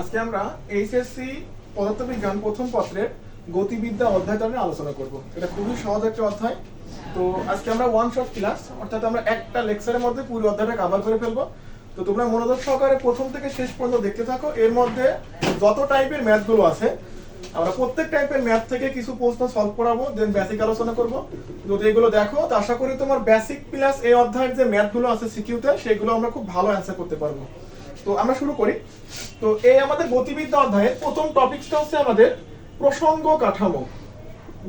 আজকে আমরা এইচএসসি পদার্থবিজ্ঞান প্রথম পত্রের গতিবিদ্যা অধ্যায়টা নিয়ে আলোচনা করব। এটা খুবই সহজ একটা অধ্যায়। তো আজকে আমরা ওয়ান শট ক্লাস অর্থাৎ আমরা একটা লেকচারের মধ্যে পুরো অধ্যায়টা কভার করে ফেলব। তো তোমরা মনোযোগ সহকারে প্রথম থেকে শেষ পর্যন্ত দেখতে থাকো। এর মধ্যে যত টাইপের ম্যাথগুলো আছে, আমরা প্রত্যেক টাইপের ম্যাথ থেকে কিছু প্রশ্ন সলভ করাবো দেন বেসিক আলোচনা করব। যদি এগুলো দেখো, তো আশা করি তোমার বেসিক প্লাস এই অধ্যায়ের যে ম্যাথগুলো আছে সিকিউতে সেগুলো আমরা খুব ভালো অ্যান্সার করতে পারব। তো আমরা শুরু করি। তো এই আমাদের গতিবিদ্যা অধ্যায়ের প্রথম টপিকসটা হচ্ছে আমাদের প্রসঙ্গ কাঠামো।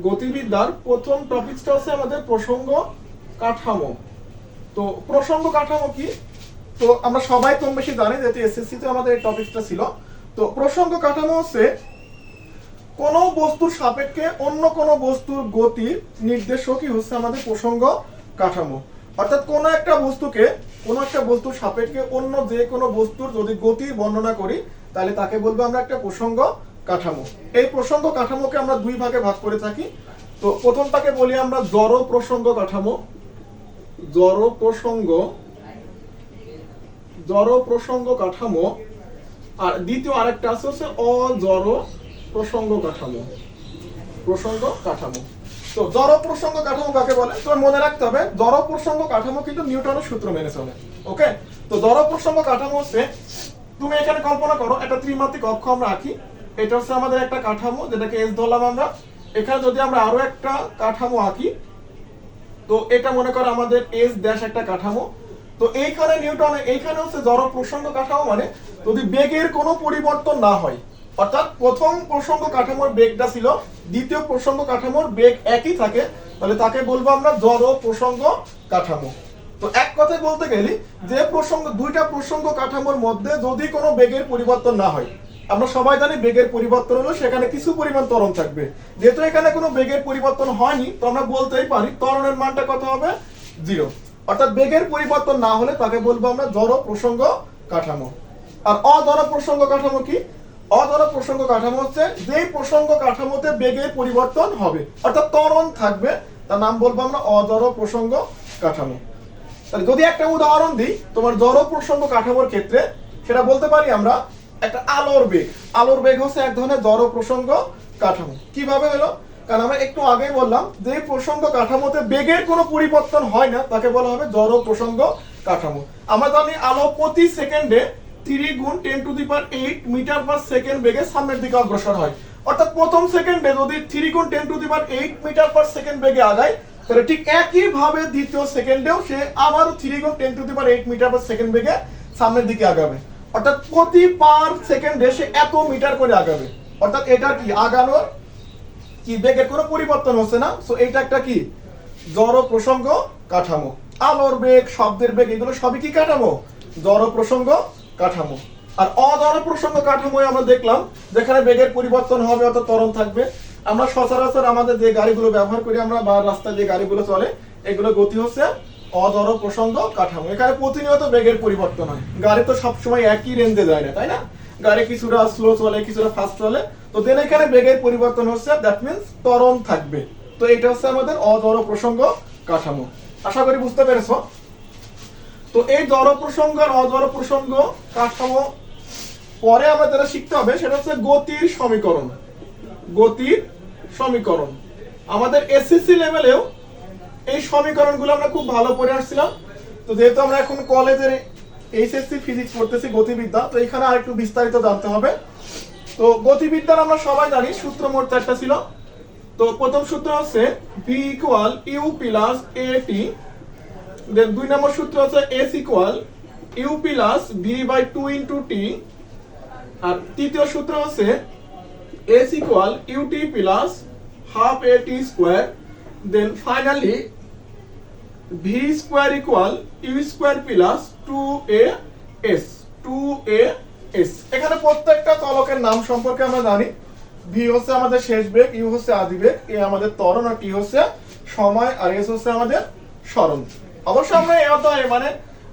গতিবিদ্যার প্রথম টপিকসটা হচ্ছে আমাদের প্রসঙ্গ কাঠামো। তো প্রসঙ্গ কাঠামো কি? তো আমরা সবাই কম বেশি জানি, যেহেতু এসএসসি তে আমাদের এই টপিকসটা ছিল। তো প্রসঙ্গ কাঠামো হচ্ছে কোন বস্তুর সাপেক্ষে অন্য কোন বস্তুর গতির নির্দেশকই হচ্ছে আমাদের প্রসঙ্গ কাঠামো। অর্থাৎ কোন একটা বস্তুকে, কোন একটা বস্তুর সাপেক্ষে অন্য যে কোনো বস্তুর যদি গতি বর্ণনা করি, তাহলে তাকে বলব আমরা একটা প্রসঙ্গ কাঠামো। এই প্রসঙ্গ কাঠামোকে আমরা দুই ভাগে ভাগ করে থাকি। তো প্রথমটাকে বলি আমরা জড় প্রসঙ্গ কাঠামো। জড় প্রসঙ্গ জড় প্রসঙ্গ কাঠামো, আর দ্বিতীয় আরেকটা আছে হচ্ছে অজড় প্রসঙ্গ কাঠামো। প্রসঙ্গ কাঠামো। তো জড় প্রসঙ্গ কাঠামো কাকে বলে? তোমার মনে রাখতে হবে, জড় প্রসঙ্গ কাঠামো কিন্তু নিউটনের সূত্র মেনে চলে, ওকে? তো জড় প্রসঙ্গ কাঠামো হচ্ছে, তুমি এখানে কল্পনা করো, একটা ত্রিমাত্রিক অক্ষ আমরা আঁকি, এটা হচ্ছে আমাদের একটা কাঠামো, যেটাকে এস ধরলাম আমরা। এখানে যদি আমরা আরও একটা কাঠামো আঁকি, তো এটা মনে করো আমাদের এস ড্যাশ একটা কাঠামো। তো এইখানে নিউটন, এইখানে হচ্ছে জড় প্রসঙ্গ কাঠামো মানে যদি বেগের কোনো পরিবর্তন না হয়, অর্থাৎ প্রথম প্রসঙ্গ কাঠামোর বেগটা ছিল দ্বিতীয় প্রসঙ্গ কাঠামোর বেগ একই থাকে, তাহলে তাকে বলব আমরা জড় প্রসঙ্গ কাঠামো। তো এক কথায় বলতে গেলে, যে প্রসঙ্গ, দুইটা প্রসঙ্গ কাঠামোর মধ্যে যদি কোনো বেগের পরিবর্তন না হয়, আমরা সবাই জানি বেগের পরিবর্তন হলো সেখানে কিছু পরিমাণ ত্বরণ থাকবে। যেহেতু এখানে কোনো বেগের পরিবর্তন হয়নি, তো আমরা বলতেই পারি ত্বরণের মানটা কত হবে? জিরো। অর্থাৎ বেগের পরিবর্তন না হলে তাকে বলব আমরা জড় প্রসঙ্গ কাঠামো। আর অজড় প্রসঙ্গ কাঠামো কি? অজড় প্রসঙ্গ কাঠামো হচ্ছে, যেই প্রসঙ্গ কাঠামোতে বেগের পরিবর্তন হবে। অর্থাৎ ত্বরণ থাকবে, তার নাম বলব আমরা অজড় প্রসঙ্গ কাঠামো। যদি একটা উদাহরণ দিই, তোমার জড় প্রসঙ্গ কাঠামোর ক্ষেত্রে, সেটা বলতে পারি আমরা একটা আলোর বেগ। আলোর বেগ হচ্ছে এক ধরনের জড় প্রসঙ্গ কাঠামো। কীভাবে হলো? কারণ আমরা একটু আগেই বললাম যে প্রসঙ্গ কাঠামোতে বেগের কোনো পরিবর্তন হয় না, তাকে বলা হবে জড় প্রসঙ্গ কাঠামো। আমরা জানি আলো প্রতি সেকেন্ডে থ্রি গুণ ten to the power eight metre per second বেগে সামনের দিকে অগ্রসর হয়। অর্থাৎ প্রথম সেকেন্ডে যদি থ্রি গুণ ten to the power eight metre per second বেগে আগায়, তাহলে ঠিক একই ভাবে দ্বিতীয় সেকেন্ডেও সে আবারও থ্রি গুণ ten to the power eight metre per second বেগে সামনের দিকে আগাবে। অর্থাৎ প্রতি পার সেকেন্ডে সে এত মিটার করে আগাবে। অর্থাৎ এটা কি? আগানোর কি? বেগের কোনো পরিবর্তন হচ্ছে না। সো এটা একটা কি? জড় প্রসঙ্গ কাঠামো। আলোর বেগ, শব্দের বেগ, এগুলো সবই কি কাঠামো? জড় প্রসঙ্গ কাঠামো। আর অজড় প্রসঙ্গ কাঠামোয় আমরা দেখলাম, যেখানে বেগের পরিবর্তন হবে অত ত্বরণ থাকবে। আমরা সচরাচর আমাদের যে গাড়িগুলো ব্যবহার করি, আমরা বা রাস্তায় যে গাড়িগুলো চলে, এগুলো গতি হচ্ছে অজড় প্রসঙ্গ কাঠামো। এখানে প্রতিনিয়ত বেগের পরিবর্তন হয়। গাড়ি তো সবসময় একই রেঞ্জে যায় না, তাই না? গাড়ি কিছুটা স্লো চলে, কিছুটা ফাস্ট চলে। তো দেন এখানে বেগের পরিবর্তন হচ্ছে দ্যাট মিন্স তরণ থাকবে। তো এটা হচ্ছে আমাদের অজড় প্রসঙ্গ কাঠামো। আশা করি বুঝতে পেরেছ। তো এই জড় প্রসঙ্গ আর অজড় প্রসঙ্গ কাঠামো পরে আমরা যেটা শিখতে হবে, সেটা হচ্ছে গতির সমীকরণ। গতির সমীকরণ। আমাদের এসএসসি লেভেলেও এই সমীকরণগুলো আমরা খুব ভালো পড়ে আসছিলাম। তো যেহেতু আমরা এখন কলেজের এইচএসসি ফিজিক্স পড়তেছি, গতিবিদ্যা, তো এখানে আর একটু বিস্তারিত জানতে হবে। তো গতিবিদ্যার আমরা সবাই জানি, সূত্র মোট চারটা ছিল। তো প্রথম সূত্র হচ্ছে V equal U plus A T then দুই নম্বর সূত্র হচ্ছে S equal U plus V by two into T আর তৃতীয় সূত্র হচ্ছে S equal U T plus half A T square then finally V square equal U square plus two A S two A S এখানে প্রত্যেকটা চলকের নাম সম্পর্কে আমরা জানি। ভি হচ্ছে আমাদের শেষ বেগ ইউ হচ্ছে আদি বেগ এ আমাদের ত্বরণ, আর টি হচ্ছে সময়, আর এস হচ্ছে আমাদের স্মরণ। অবশ্য আমরা এই অধ্যায়ে মানে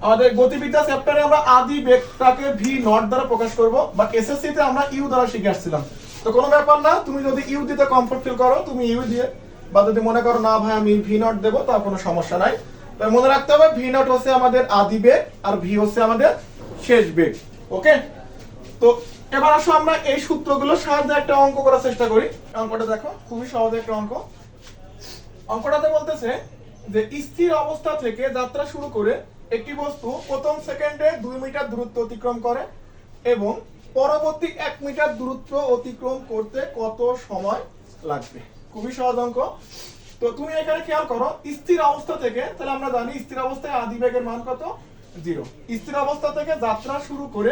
আমাদের গতিবিদ্যা চ্যাপ্টারে আমরা আদি বেগটাকে ভি নট দ্বারা প্রকাশ করব বা এসএসসি তে আমরা ইউ দ্বারা শিখে আসছিলাম। তো কোনো ব্যাপার না, তুমি যদি ইউ দিতে কমফর্ট ফিল করো, তুমি ইউ দিয়ে, বা যদি মনে করো, না ভাই, আমি ভি নট দেবো তার কোনো সমস্যা নাই। তবে মনে রাখতে হবে ভি নট হচ্ছে আমাদের আদি বেগ আর ভি হচ্ছে আমাদের শেষ বেগ ওকে? তো এবার আসো আমরা এই সূত্রগুলোর সাহায্যে একটা অঙ্ক করার চেষ্টা করি। অঙ্কটা দেখো, খুবই সহজ একটা অঙ্ক। অঙ্কটাতে বলতেছে যে স্থির অবস্থা থেকে যাত্রা শুরু করে একটি বস্তু প্রথম সেকেন্ডে দুই মিটার দূরত্ব অতিক্রম করে এবং পরবর্তী এক মিটার দূরত্ব অতিক্রম করতে কত সময় লাগবে? খুবই সহজ অঙ্ক। তো তুমি এখানে খেয়াল করো, স্থির অবস্থা থেকে, তাহলে আমরা জানি স্থির অবস্থায় আদি বেগের মান কত? জিরো। স্থির অবস্থা থেকে যাত্রা শুরু করে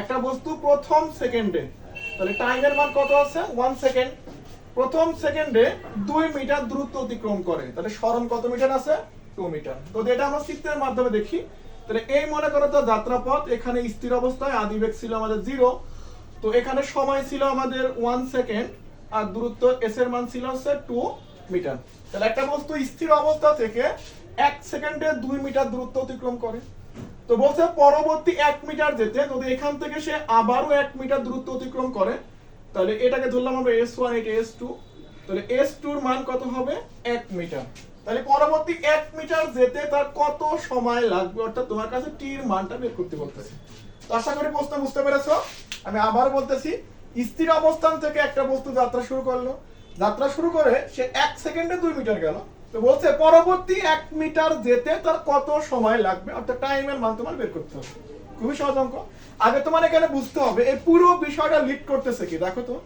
একটা বস্তু প্রথম সেকেন্ডে, তাহলে টাইমের মান কত আছে? ওয়ান সেকেন্ড প্রথম সেকেন্ডে দুই মিটার দূরত্ব অতিক্রম করে। তাহলে স্মরণ কত মিটার আছে? Two metre. তো এটা আমরা চিত্রের মাধ্যমে দেখি। তাহলে এই মনে করো তো যাত্রাপথ, এখানে স্থির অবস্থায় আদিবেগ ছিল আমাদের জিরো তো এখানে সময় ছিল আমাদের ওয়ান সেকেন্ড আর দূরত্ব এস এর মান ছিল হচ্ছে টু মিটার। তাহলে একটা বস্তু স্থির অবস্থা থেকে এক সেকেন্ডে দুই মিটার দূরত্ব অতিক্রম করে। তো বলছে পরবর্তী এক মিটার যেতে যদি এখান থেকে সে আবারও এক মিটার দূরত্ব অতিক্রম করে। তাহলে এটাকে ধরলাম আমরা এস ওয়ান এটা এস টু তাহলে এস টুর মান কত হবে? এক মিটার। তাহলে পরবর্তী এক মিটার যেতে তার কত সময় লাগবে? অর্থাৎ তোমার কাছে টির মানটা বের করতে বলতেছে। তো আশা করি প্রশ্ন বুঝতে পেরেছ। আমি আবার বলতেছি, স্থির অবস্থান থেকে একটা বস্তু যাত্রা শুরু করল। যাত্রা শুরু করে সে এক সেকেন্ডে দুই মিটার গেল। তো বলছে, পরবর্তী এক মিটার যেতে তার কত সময় লাগবে? অর্থাৎ টাইমের মান তোমার বের করতে হবে। খুবই সহজ অঙ্ক। আগে তোমার এখানে বুঝতে হবে এই পুরো বিষয়টা লিড করতেছে কি? দেখো তো।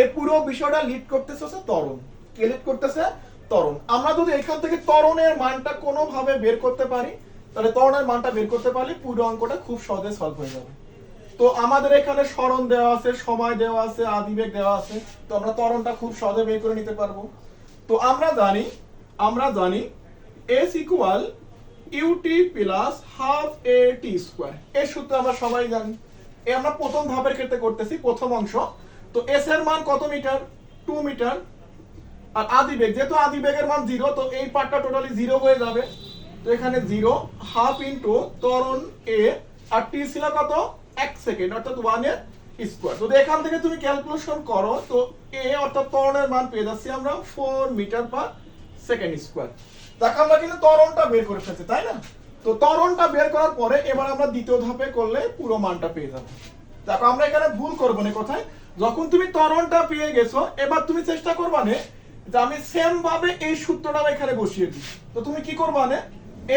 এই পুরো বিষয়টা লিড করতেছে হচ্ছে ত্বরণ। কে লিড করতেছে? তরণ আমরা যদি এখান থেকে তরণের মানটা কোনোভাবে বের করতে পারি, তাহলে তরণের মানটা বের করতে পারলে পুরো অঙ্কটা খুব সহজে সলভ হয়ে যাবে। তো আমাদের এখানে স্মরণ দেওয়া আছে, সময় দেওয়া আছে, আদিবেগ দেওয়া আছে। তো আমরা তরণটা খুব সহজে বের করে নিতে পারব। তো আমরা জানি আমরা জানি S equal U T plus half A T square এর সূত্র আমরা সবাই জানি। এ আমরা প্রথম ধাপের ক্ষেত্রে করতেছি, প্রথম অংশ। তো এস এর মান কত মিটার? Two metre. আর আদিবেগ যেহেতু আদিবেগের মান জিরো তো এই পার্টটা টোটালি জিরো হয়ে যাবে। তো এখানে জিরো হাফ ইন্টু ত্বরণ এ আর টি ছিল কত? এক সেকেন্ড অর্থাৎ ওয়ানের স্কোয়ার যদি এখান থেকে তুমি ক্যালকুলেশন করো, তো এ অর্থাৎ ত্বরণের মান পেয়ে যাচ্ছি আমরা four metre per second square দেখো, আমরা কিন্তু ত্বরণটা বের করে ফেলছি, তাই না? তো ত্বরণটা বের করার পরে এবার আমরা দ্বিতীয় ধাপে করলে পুরো মানটা পেয়ে যাব। দেখো, আমরা এখানে ভুল করব না কোথায়। যখন তুমি ত্বরণটা পেয়ে গেছো, এবার তুমি চেষ্টা করবা নে যে আমি সেম ভাবে এই সূত্রটা এখানে বসিয়ে দিই। তো তুমি কি করবা নে?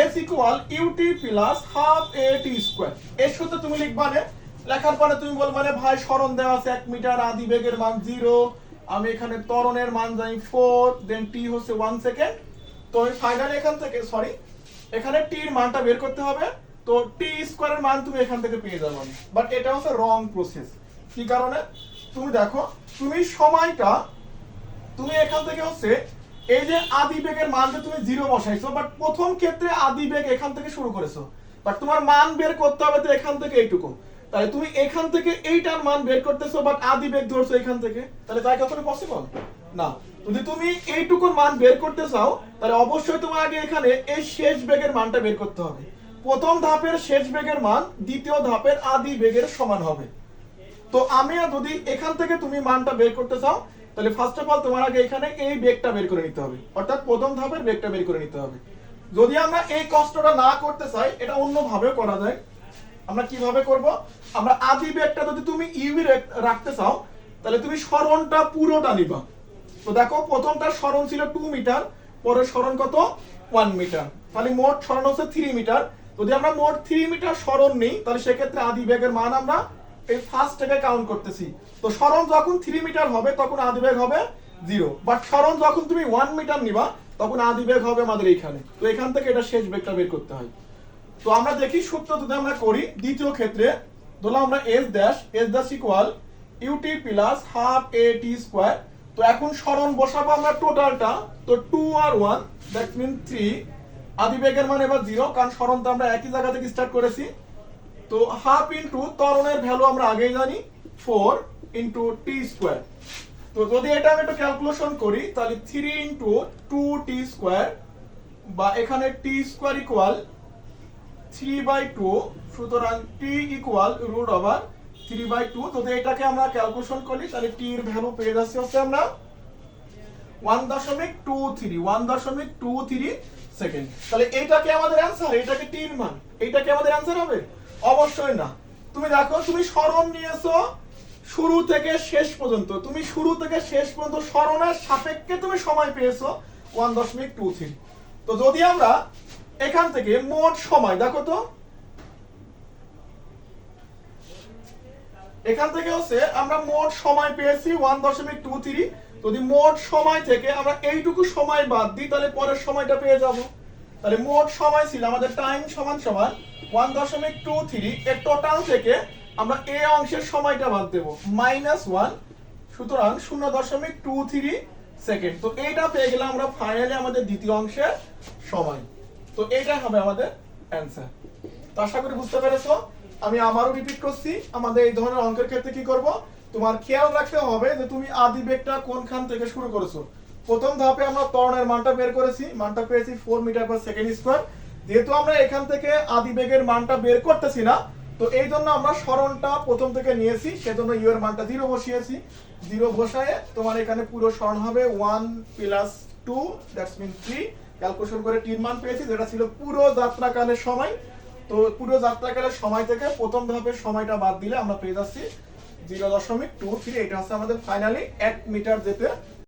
S equal U T plus half A T square এর সূত্র তুমি লিখবা নে, লেখার পরে তুমি বলবা নে, ভাই, স্মরণ দেওয়া আছে এক মিটার, আদি বেগের মান জিরো আমি এখানে ত্বরণের মান জানি ফোর দেন টি হচ্ছে ওয়ান সেকেন্ড তো ফাইনালি এখান থেকে সরি এখানে টির মানটা বের করতে হবে। তো টি স্কোয়ারের মান তুমি এখান থেকে পেয়ে যাবে। বাট এটা হচ্ছে রং প্রসেস কি কারণে? তুমি দেখো, তুমি সময়টা, তুমি এখান থেকে হচ্ছে এই যে আদি বেগের মান যে তুমি জিরো বসাইছো বাট প্রথম ক্ষেত্রে আদি বেগ এখান থেকে শুরু করেছ। বাট তোমার মান বের করতে হবে তো এখান থেকে এইটুকু। তাহলে তুমি এখান থেকে এইটার মান বের করতেছো বাট আদি বেগ ধরছো এখান থেকে। তাহলে তাই কখনো পসিবল না। যদি তুমি এইটুকুর মান বের করতে চাও, তাহলে অবশ্যই তোমার আগে এখানে এই শেষ বেগের মানটা বের করতে হবে। প্রথম ধাপের শেষ বেগের মান দ্বিতীয় ধাপের আদি বেগের সমান হবে। তো আমি যদি এখান থেকে তুমি মানটা বের করতে চাও, তাহলে ফার্স্ট অফ অল তোমার আগে এখানে এই বেগটা বের করে নিতে হবে। অর্থাৎ প্রথম ধাপের বেগটা বের করে নিতে হবে। যদি আমরা এই কষ্টটা না করতে চাই, এটা অন্য ভাবে করা যায়। আমরা কীভাবে করব? আমরা আদি বেগটা যদি তুমি ইউবি রাখতে চাও, তাহলে তুমি স্মরণটা পুরোটা নিবা। তো দেখো প্রথমটা স্মরণ ছিল টু মিটার পরের স্মরণ কত? ওয়ান মিটার তাহলে মোট স্মরণ হচ্ছে থ্রি মিটার যদি আমরা মোট থ্রি মিটার স্মরণ নিই, তাহলে সেক্ষেত্রে আদি বেগের মান আমরা এই ফার্স্ট থেকে কাউন্ট করতেছি। তো স্মরণ যখন থ্রি মিটার হবে, তখন আদি বেগ হবে জিরো বাট স্মরণ যখন তুমি ওয়ান মিটার নিবা, তখন আদি বেগ হবে আমাদের এইখানে। তো এখান থেকে এটা শেষ বেগটা বের করতে হয়। তো আমরা দেখি সূত্র যদি আমরা করি, দ্বিতীয় ক্ষেত্রে ধরলাম আমরা S dash S dash equal U T plus half A T square তো এখন স্মরণ বসাবো আমরা টোটালটা তো টু আর ওয়ান দ্যাট মিন থ্রি আদি বেগের মান এবার জিরো কারণ স্মরণ তো আমরা একই জায়গা থেকে স্টার্ট করেছি। তো হাফ ইন্টু তরণের ভ্যালু আমরা আগেই জানি ফোর ইন্টু টি স্কোয়ার তো যদি এটা আমি একটু ক্যালকুলেশন করি, তাহলে three into two T square বা এখানে T square equal three by two সুতরাং T equal root over three by two যদি এটাকে আমরা ক্যালকুলেশন করি, তাহলে টি এর ভ্যালু পেয়ে যাচ্ছি হচ্ছে আমরা ওয়ান দশমিক টু থ্রি ওয়ান দশমিক টু থ্রি সেকেন্ড তাহলে আমাদের এটাকে মান আমাদের হবে? অবশ্যই না। তুমি দেখো, তুমি স্মরণ নিয়েছো শুরু থেকে শেষ পর্যন্ত। তুমি শুরু থেকে শেষ পর্যন্ত স্মরণের সাপেক্ষে তুমি সময় পেয়েছ ওয়ান দশমিক টু থ্রি তো যদি আমরা এখান থেকে মোট সময়, দেখো তো এখান থেকে হচ্ছে আমরা মোট সময় পেয়েছি ওয়ান দশমিক টু থ্রি যদি মোট সময় থেকে আমরা এইটুকু সময় বাদ দিই, তাহলে পরের সময়টা পেয়ে যাব। তাহলে মোট সময় ছিল আমাদের টাইম সমান সমান ওয়ান দশমিক টু থ্রি এর টোটাল থেকে আমরা এ অংশের সময়টা বাদ দেব মাইনাস ওয়ান সুতরাং শূন্য দশমিক টু থ্রি সেকেন্ড তো এইটা পেয়ে গেলাম আমরা ফাইনালি আমাদের দ্বিতীয় অংশের সময়। তো এইটা হবে আমাদের অ্যান্সার তো আশা করি বুঝতে পেরেছ? আমি আমারও রিপিট করছি, আমাদের এই ধরনের অঙ্কের ক্ষেত্রে কি করব? তোমার খেয়াল রাখতে হবে যে তুমি আদি বেগটা কোনখান থেকে শুরু করেছ। প্রথম ধাপে আমরা ত্বরণের মানটা বের করেছি, মানটা পেয়েছি four metre per second square যেহেতু আমরা এখান থেকে আদি বেগের মানটা বের করতেছি না, তো এই জন্য আমরা স্মরণটা প্রথম থেকে নিয়েছি, সেজন্য ইউ এর মানটা জিরো বসিয়েছি। জিরো বসায় তোমার এখানে পুরো স্মরণ হবে one plus two that's mean three calculation করে তিন মান পেয়েছি, যেটা ছিল পুরো যাত্রাকালের সময়। তো পুরো যাত্রাকালে সময় থেকে প্রথম ধাপের সময়টা বাদ দিলে আমরা পেয়ে যাচ্ছি জিরো দশমিক টু থ্রি এটা হচ্ছে আমাদের ফাইনালি এক মিটার যেতে।